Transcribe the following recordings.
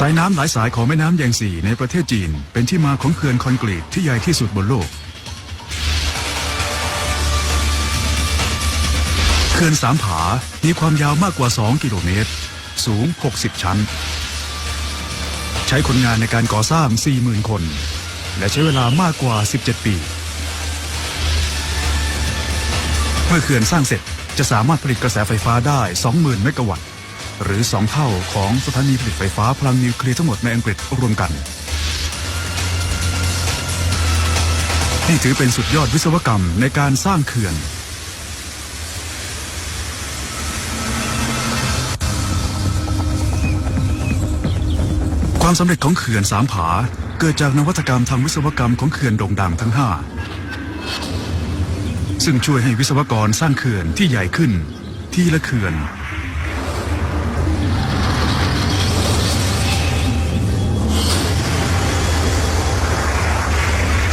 สายน้ำหลายสายของแม่น้ำแยงซีในประเทศจีน เป็นที่มาของเขื่อนคอนกรีตที่ใหญ่ที่สุดบนโลก เขื่อนสามผา มีความยาวมากกว่า 2 กิโลเมตร สูง 60 ชั้น ใช้คนงานในการก่อสร้าง 40,000 คน และใช้เวลามากกว่า 17 ปี เมื่อเขื่อนสร้างเสร็จจะสามารถผลิตกระแสไฟฟ้าได้ 20,000 เมกะวัตต์ หรือ 2 เท่าของสถานีผลิตไฟฟ้าพลังนิวเคลียร์ทั้งหมดในอังกฤษรวมกัน นี่ถือเป็นสุดยอดวิศวกรรมในการสร้างเขื่อน ความสำเร็จของเขื่อนสามผา เกิดจากนวัตกรรมทางวิศวกรรมของเขื่อนโด่งดังทั้ง 5 ซึ่งช่วยให้วิศวกรสร้างเขื่อนที่ใหญ่ขึ้น ทีละเขื่อน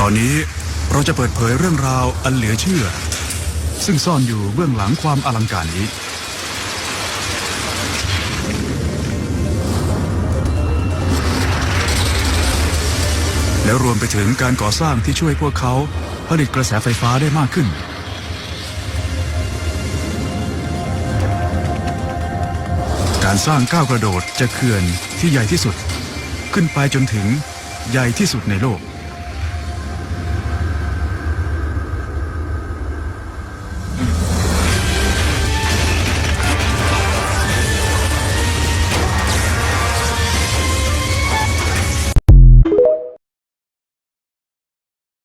ตอนนี้เราจะเปิดเผยเรื่องราวอันเหลือเชื่อ ซึ่งซ่อนอยู่เบื้องหลังความอลังการนี้ แล้วรวมไปถึงการก่อสร้างที่ช่วยพวกเขาผลิตกระแสไฟฟ้าได้มากขึ้น การสร้างก้าวกระโดดจากเขื่อนที่ใหญ่ที่สุด ขึ้นไปจนถึงใหญ่ที่สุดในโลก